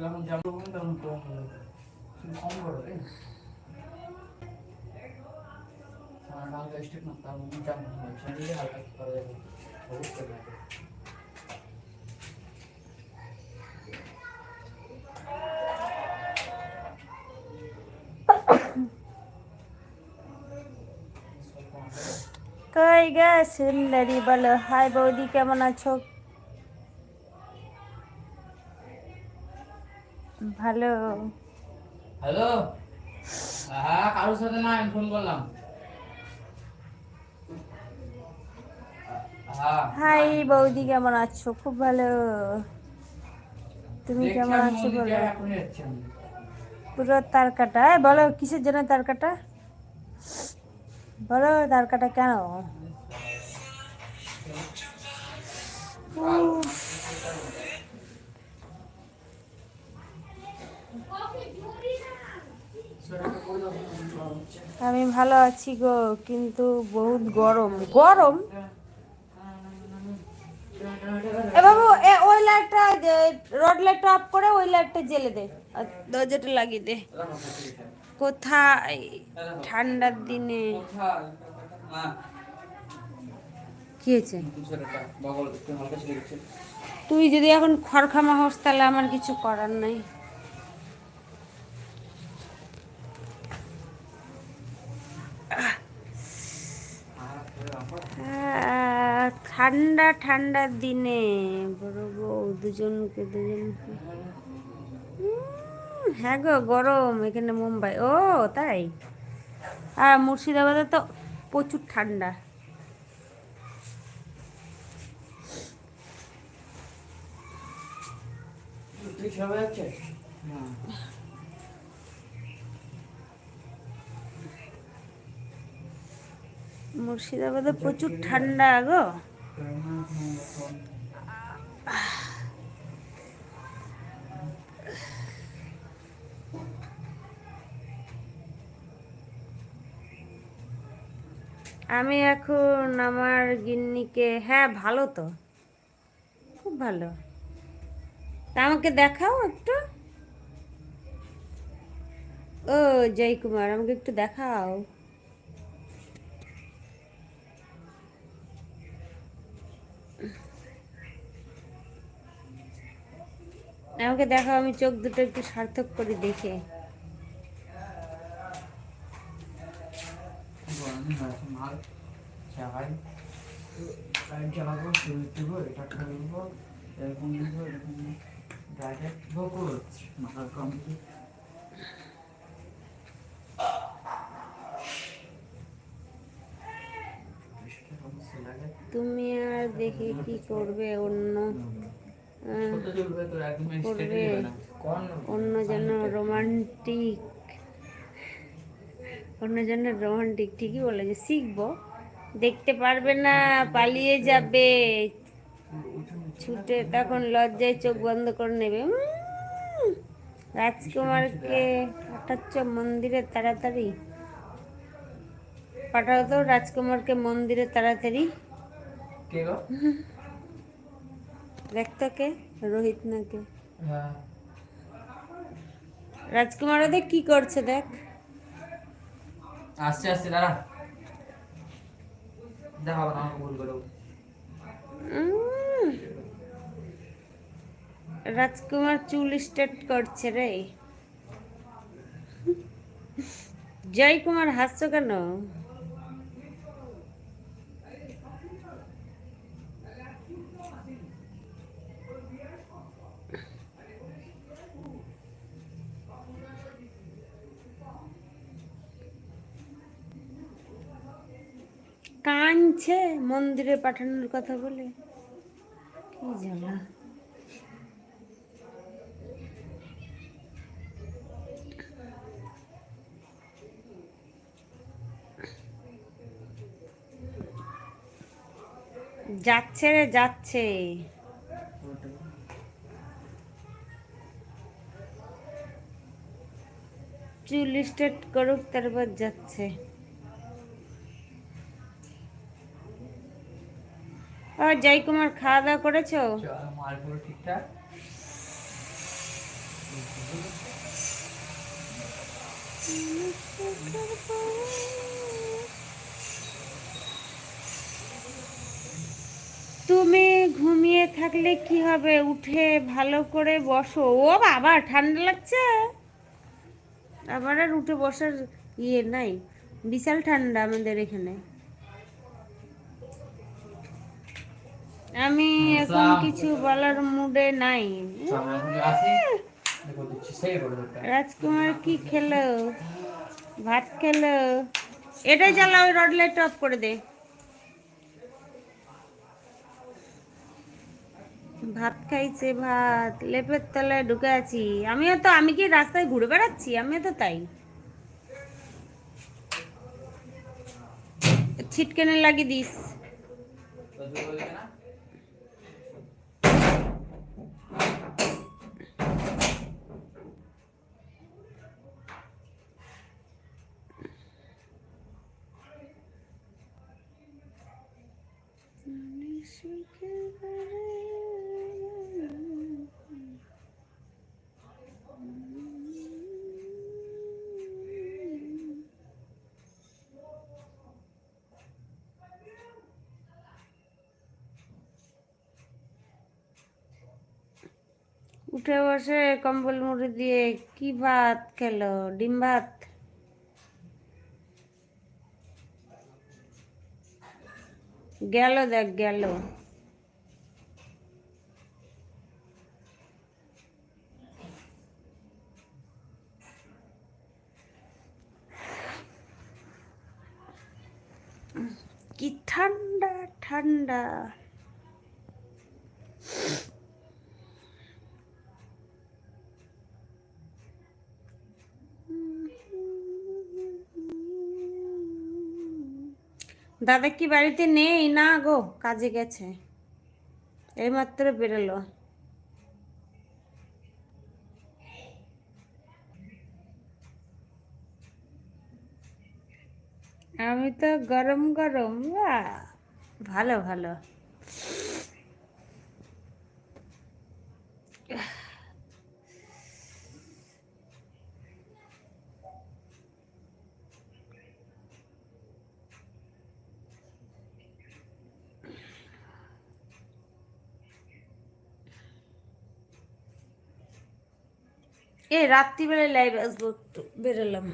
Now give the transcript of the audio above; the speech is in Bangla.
যখন যাব তখন কম হবে কম করো রে হালকা স্টেপ না, তার মধ্যে চাপ না হালকা করা যাবে। অবশ্যই কই গে, সুন্দরী, বলো। হাই বৌদি, কেমন আছো? ভালো। হ্যালো? হ্যাঁ কারোর সাথে না আমি ফোন করলাম। হাই বৌদি কেমন আছো? খুব ভালো। তুমি কেমন আছো বলো। পুরো তার কাটা বলো কিসের জন্য তার কাটা বলো তার কাটা কেন? আমি ভালো আছি গো, কিন্তু বহুত গরম গরম এ বাবু, এ ওই লাইটটা রড লাইটটা অফ করে ওই লাইটটা জ্বেলে দে আর দরজাটা লাগিয়ে দে। কোথায় ঠান্ডার দিনে? কি হয়েছে। তুই যদি এখন খড়খামা হোস, তাহলে আমার কিছু করার নাই ঠান্ডা ঠান্ডার দিনে। বড় বউ দুজনকে দুজনকে। হ্যাঁ গো গরম এখানে মুম্বাই। ও তাই? আর মুর্শিদাবাদে তো প্রচুর ঠান্ডা? না। মুর্শিদাবাদে প্রচুর ঠান্ডা গো। আমি এখন আমার গিন্নিকে হ্যাঁ ভালো তো। খুব ভালো। তা আমাকে দেখাও একটু। ও জয় কুমার আমাকে একটু দেখাও। আমাকে দেখাও, আমি চোখ দুটো একটু সার্থক করে দেখে। তুমি আর দেখে কি করবে অন্য করবে। অন্য যেন রোমান্টিক অন্য যেন রোমান্টিক ঠিকই বলেছে। শিখব। দেখতে পারবে না পালিয়ে যাবে। ছুটে তখন লজ্জায় চোখ বন্ধ করে নেবে। রাজকুমারকে পাঠাচ্ছ মন্দিরে তাড়াতাড়ি? পাঠাও তো রাজকুমারকে মন্দিরে তাড়াতাড়ি। কে গো? রোহিত নাকি হ্যাঁ। রাজকুমার ওদের কি করছে দেখ। আসছে আসছে দাঁড়া। দেখাবো না ভুল করে রাজকুমার চুল স্টেট করছে রে। জয় কুমার হাসছো কেন? কাঁদছে, মন্দিরে পাঠানোর কথা বলে। কি জ্বালা। যাচ্ছে রে, যাচ্ছে। চুল স্টেট করুক, তারপর যাচ্ছে। আর জয় কুমার খাওয়া দাওয়া করেছ? তুমি ঘুমিয়ে থাকলে কি হবে? উঠে ভালো করে বসো। ও বাবা, ঠান্ডা লাগছে? আবার আর উঠে বসার ইয়ে নাই। বিশাল ঠান্ডা আমাদের এখানে। আমি এখন। কিছু বলার মুডে নাই। রাজকুমার কি খেলো? ভাত খেলো? এটাই জ্বালা ওই রড লাইট অফ করে দে। ভাত খাইছে ভাত। লেপের তলায় ঢুকে আছি। আমিও তো আমি কি রাস্তায় ঘুরে বেড়াচ্ছি? আমিও তো তাই। ছিটকেনে লাগিয়ে দিস। উঠে বসে কম্বল মুড়ি দিয়ে কি ভাত খেলো? ডিম ভাত? গেল দেখ, গেল। কি ঠান্ডা ঠান্ডা। দাদা কি বাড়িতে নেই? না গো, কাজে গেছে। এইমাত্র বেরোলো। আমি তো গরম গরম ভালো ভালো। এ রাত্রিবেলায় লাইভ আসব একটু বেরোলাম।